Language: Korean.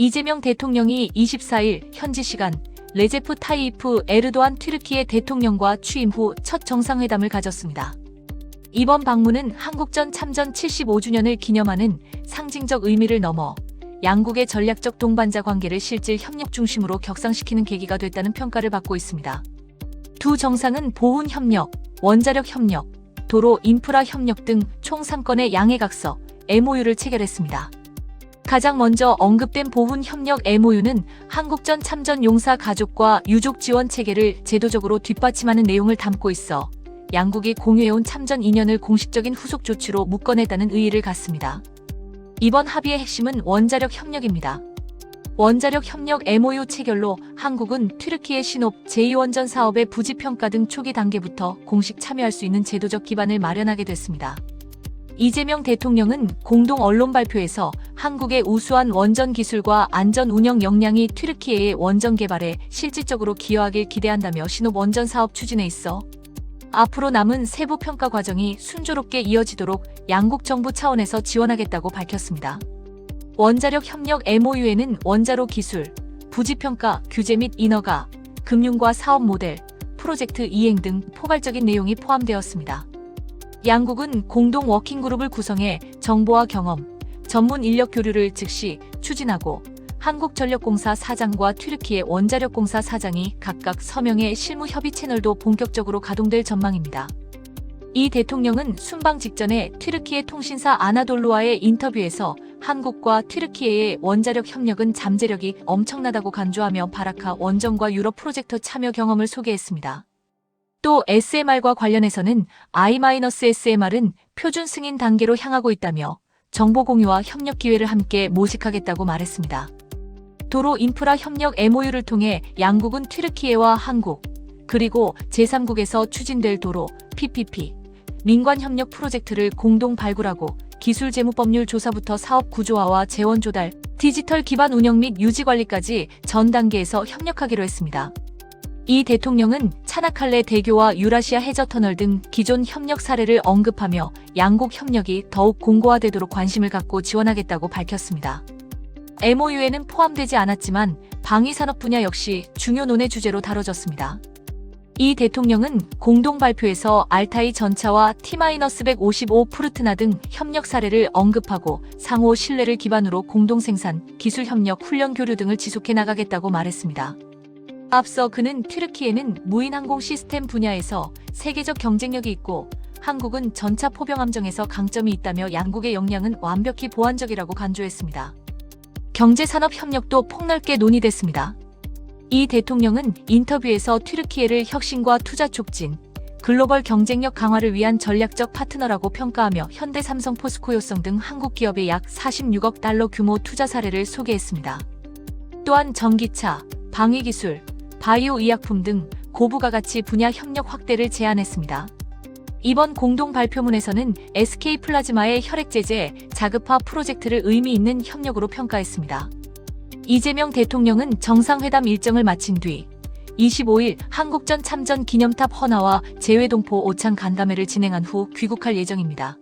이재명 대통령이 24일 현지 시간 레제프 타이이프 에르도안 튀르키예 대통령과 취임 후 첫 정상회담을 가졌습니다. 이번 방문은 한국전 참전 75주년을 기념하는 상징적 의미를 넘어 양국의 전략적 동반자 관계를 실질 협력 중심으로 격상시키는 계기가 됐다는 평가를 받고 있습니다. 두 정상은 보훈 협력, 원자력 협력, 도로 인프라 협력 등 총 3건의 양해각서 MOU를 체결했습니다. 가장 먼저 언급된 보훈 협력 MOU는 한국전 참전 용사 가족과 유족 지원 체계를 제도적으로 뒷받침하는 내용을 담고 있어 양국이 공유해온 참전 인연을 공식적인 후속 조치로 묶어내다는 의의를 갖습니다. 이번 합의의 핵심은 원자력 협력입니다. 원자력 협력 MOU 체결로 한국은 튀르키예 신업 제2원전 사업의 부지 평가 등 초기 단계부터 공식 참여할 수 있는 제도적 기반을 마련하게 됐습니다. 이재명 대통령은 공동 언론 발표에서 한국의 우수한 원전 기술과 안전 운영 역량이 튀르키예의 원전 개발에 실질적으로 기여하길 기대한다며 신업 원전 사업 추진에 있어 앞으로 남은 세부 평가 과정이 순조롭게 이어지도록 양국 정부 차원에서 지원하겠다고 밝혔습니다. 원자력 협력 MOU에는 원자로 기술, 부지평가, 규제 및 인허가, 금융과 사업 모델, 프로젝트 이행 등 포괄적인 내용이 포함되었습니다. 양국은 공동 워킹그룹을 구성해 정보와 경험, 전문 인력 교류를 즉시 추진하고 한국전력공사 사장과 튀르키예 원자력공사 사장이 각각 서명의 실무 협의 채널도 본격적으로 가동될 전망입니다. 이 대통령은 순방 직전에 튀르키예 통신사 아나돌로와의 인터뷰에서 한국과 튀르키예의 원자력 협력은 잠재력이 엄청나다고 간주하며 바라카 원전과 유럽 프로젝터 참여 경험을 소개했습니다. 또 SMR과 관련해서는 I-SMR은 표준 승인 단계로 향하고 있다며 정보 공유와 협력 기회를 함께 모색하겠다고 말했습니다. 도로 인프라 협력 MOU를 통해 양국은 튀르키예와 한국, 그리고 제3국에서 추진될 도로 PPP, 민관 협력 프로젝트를 공동 발굴하고 기술 재무 법률 조사부터 사업 구조화와 재원 조달, 디지털 기반 운영 및 유지 관리까지 전 단계에서 협력하기로 했습니다. 이 대통령은 차나칼레 대교와 유라시아 해저 터널 등 기존 협력 사례를 언급하며 양국 협력이 더욱 공고화되도록 관심을 갖고 지원하겠다고 밝혔습니다. MOU에는 포함되지 않았지만 방위산업 분야 역시 중요 논의 주제로 다뤄졌습니다. 이 대통령은 공동 발표에서 알타이 전차와 T-155 푸르트나 등 협력 사례를 언급하고 상호 신뢰를 기반으로 공동 생산, 기술 협력, 훈련 교류 등을 지속해 나가겠다고 말했습니다. 앞서 그는 튀르키예는 무인 항공 시스템 분야에서 세계적 경쟁력이 있고 한국은 전차 포병 함정에서 강점이 있다며 양국의 역량은 완벽히 보완적이라고 간주했습니다. 경제산업 협력도 폭넓게 논의됐습니다. 이 대통령은 인터뷰에서 튀르키예를 혁신과 투자 촉진, 글로벌 경쟁력 강화를 위한 전략적 파트너라고 평가하며 현대 삼성 포스코 요성 등 한국 기업의 약 46억 달러 규모 투자 사례를 소개했습니다. 또한 전기차, 방위기술, 바이오 의약품 등 고부가 가치 분야 협력 확대를 제안했습니다. 이번 공동 발표문에서는 SK 플라즈마의 혈액 제제 자급화 프로젝트를 의미 있는 협력으로 평가했습니다. 이재명 대통령은 정상회담 일정을 마친 뒤 25일 한국전 참전 기념탑 헌화와 재외동포 오찬 간담회를 진행한 후 귀국할 예정입니다.